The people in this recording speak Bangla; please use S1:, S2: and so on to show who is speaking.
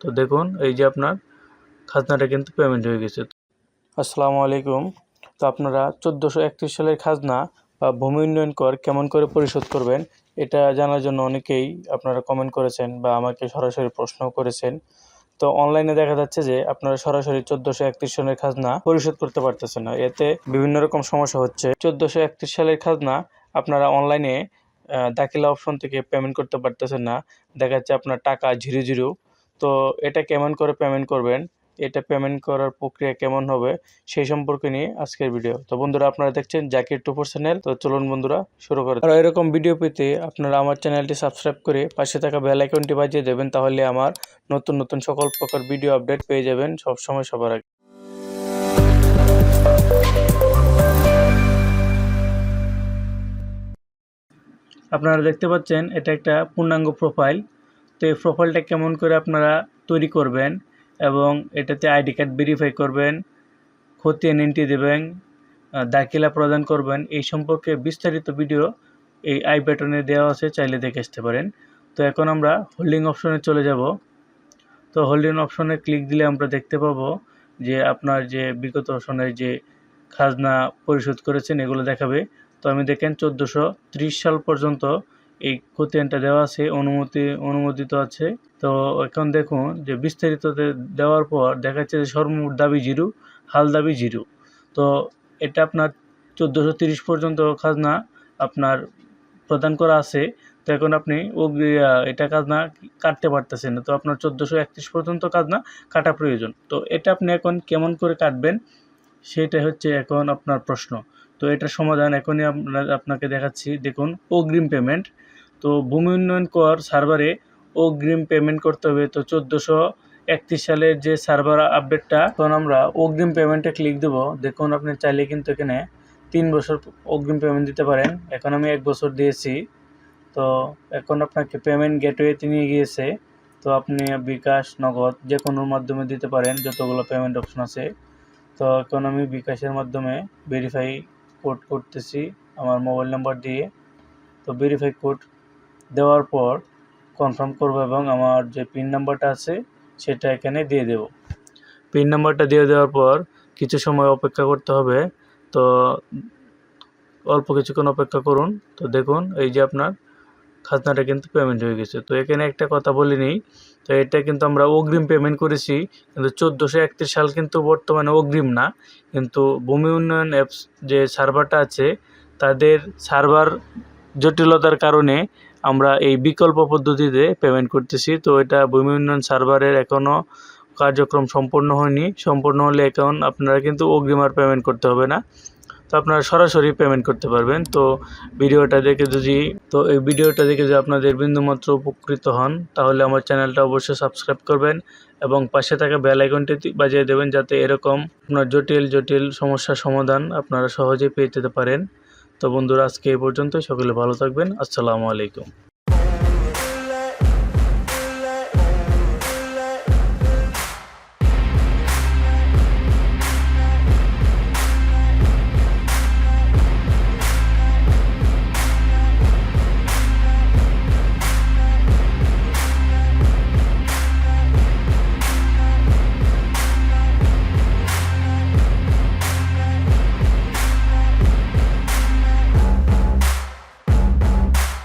S1: তো দেখুন, এই যে আপনার খাজনাটা কিন্তু পেমেন্ট হয়ে গেছে। আসসালামু আলাইকুম। তো আপনারা চোদ্দোশো একত্রিশ সালের খাজনা বা ভূমি উন্নয়ন কর কেমন করে পরিশোধ করবেন, এটা জানার জন্য অনেকেই আপনারা কমেন্ট করেছেন বা আমাকে সরাসরি প্রশ্নও করেছেন। তো অনলাইনে দেখা যাচ্ছে যে আপনারা সরাসরি চোদ্দোশো একত্রিশ সালের খাজনা পরিশোধ করতে পারতেছেন না। এতে বিভিন্ন রকম সমস্যা হচ্ছে। চোদ্দোশো একত্রিশ সালের খাজনা আপনারা অনলাইনে দাখিলা অপশন থেকে পেমেন্ট করতে পারতেছেন না। দেখা যাচ্ছে আপনার টাকা ঝিরো জিরো তো এটা কেমন করে পেমেন্ট করবেন এটা পেমেন্ট করার প্রক্রিয়া কেমন হবে সেই সম্পর্কে নিয়ে আজকের ভিডিও তো বন্ধুরা আপনারা দেখছেন জাকির টুপুর চ্যানেল তো চলুন বন্ধুরা শুরু করে আর এরকম ভিডিও পেতে আপনারা আমার চ্যানেলটি সাবস্ক্রাইব করে পাশে থাকা বেল আইকনটি বাজিয়ে দেবেন তাহলে আমার নতুন নতুন সকল প্রকার ভিডিও আপডেট পেয়ে যাবেন সব সময় সবার আগে। আপনারা দেখতে পাচ্ছেন এটা একটা পূর্ণাঙ্গ প্রোফাইল তো এই প্রোফাইলটা কেমন করে আপনারা তৈরি করবেন এবং এটাতে আইডি কার্ড ভেরিফাই করবেন খতিয়ান এন্ট্রি দেবেন দাখিলা প্রদান করবেন, এই সম্পর্কে বিস্তারিত ভিডিও এই আই বাটনে দেওয়া আছে, চাইলে দেখে আসতে পারেন। তো এখন আমরা হোল্ডিং অপশনে চলে যাব। তো হোল্ডিং অপশনে ক্লিক দিলে আমরা দেখতে পাবো যে আপনার যে বিগত সনের যে খাজনা পরিশোধ করেছেন, এগুলো দেখাবে। তো আমি দেখেন, চোদ্দোশো সাল পর্যন্ত এই খতিয়ানটা দেওয়া আছে, অনুমতি, অনুমোদিত আছে। তো এখন দেখুন যে বিস্তারিত দেওয়ার পর দেখা যাচ্ছে যে সর্বমোট দাবি জিরো, হাল দাবি জিরো। তো এটা আপনার চোদ্দোশো তিরিশ পর্যন্ত খাজনা আপনার প্রদান করা আছে। তো এখন আপনি এটা খাজনা কাটতে পারতেছেন না। তো আপনার চোদ্দোশো একত্রিশ পর্যন্ত খাজনা কাটা প্রয়োজন। তো এটা আপনি এখন কেমন করে কাটবেন? সেটা হচ্ছে এখন আপনার প্রশ্ন। তো এটার সমাধান এখনই আপনাকে দেখাচ্ছি। দেখুন, অগ্রিম পেমেন্ট তো ভূমি উন্নয়ন কর সার্ভারে অগ্রিম পেমেন্ট করতে হবে। তো চোদ্দোশো একত্রিশ সালের যে সার্ভার আপডেটটা তখন আমরা অগ্রিম পেমেন্টে ক্লিক দেব। দেখুন, আপনি চাইলে কিন্তু এখানে তিন বছর অগ্রিম পেমেন্ট দিতে পারেন। এখন আমি এক বছর দিয়েছি। তো এখন আপনাকে পেমেন্ট গেটওয়েতে নিয়ে গিয়েছে। তো আপনি বিকাশ, নগদ যে কোনো মাধ্যমে দিতে পারেন, যতগুলো পেমেন্ট অপশন আছে। তো এখন আমি বিকাশের মাধ্যমে ভেরিফাই কোড করতেছি আমার মোবাইল নাম্বার দিয়ে। তো ভেরিফাই কোড দেওয়ার পর কনফার্ম করব এবং আমার যে পিন নাম্বারটা আছে, সেটা এখানে দিয়ে দেব। পিন নাম্বারটা দিয়ে দেওয়ার পর কিছু সময় অপেক্ষা করতে হবে। তো অল্প কিছুক্ষণ অপেক্ষা করুন। তো দেখুন, এই যে আপনার খাজনাটা কিন্তু পেমেন্ট হয়ে গেছে। তো এখানে একটা কথা বলে তো এটা কিন্তু আমরা অগ্রিম পেমেন্ট করেছি, কিন্তু চোদ্দোশো একত্রিশ সাল কিন্তু বর্তমানে অগ্রিম না। কিন্তু ভূমি উন্নয়ন অ্যাপস যে সার্ভারটা আছে, তাদের সার্ভার জটিলতার কারণে আমরা এই বিকল্প পদ্ধতিতে পেমেন্ট করতেছি। তো এটা ভূমি উন্নয়ন সার্ভারের এখনও কার্যক্রম সম্পূর্ণ হয়নি। সম্পূর্ণ হলে এখন আপনারা কিন্তু অগ্রিম আর পেমেন্ট করতে হবে না। তো আপনারা সরাসরি পেমেন্ট করতে পারবেন। তো ভিডিওটা দেখে যদি, তো এই ভিডিওটা দেখে যদি আপনাদের বিন্দুমাত্র উপকৃত হন, তাহলে আমার চ্যানেলটা অবশ্যই সাবস্ক্রাইব করবেন এবং পাশে থাকা বেল আইকনটি বাজিয়ে দেবেন যাতে এরকম আপনার জটিল জটিল সমস্যার সমাধান আপনারা সহজেই পেয়ে যেতে পারেন। তো বন্ধুরা আজকে এই পর্যন্ত সকলে ভালো থাকবেন। আসসালামু আলাইকুম।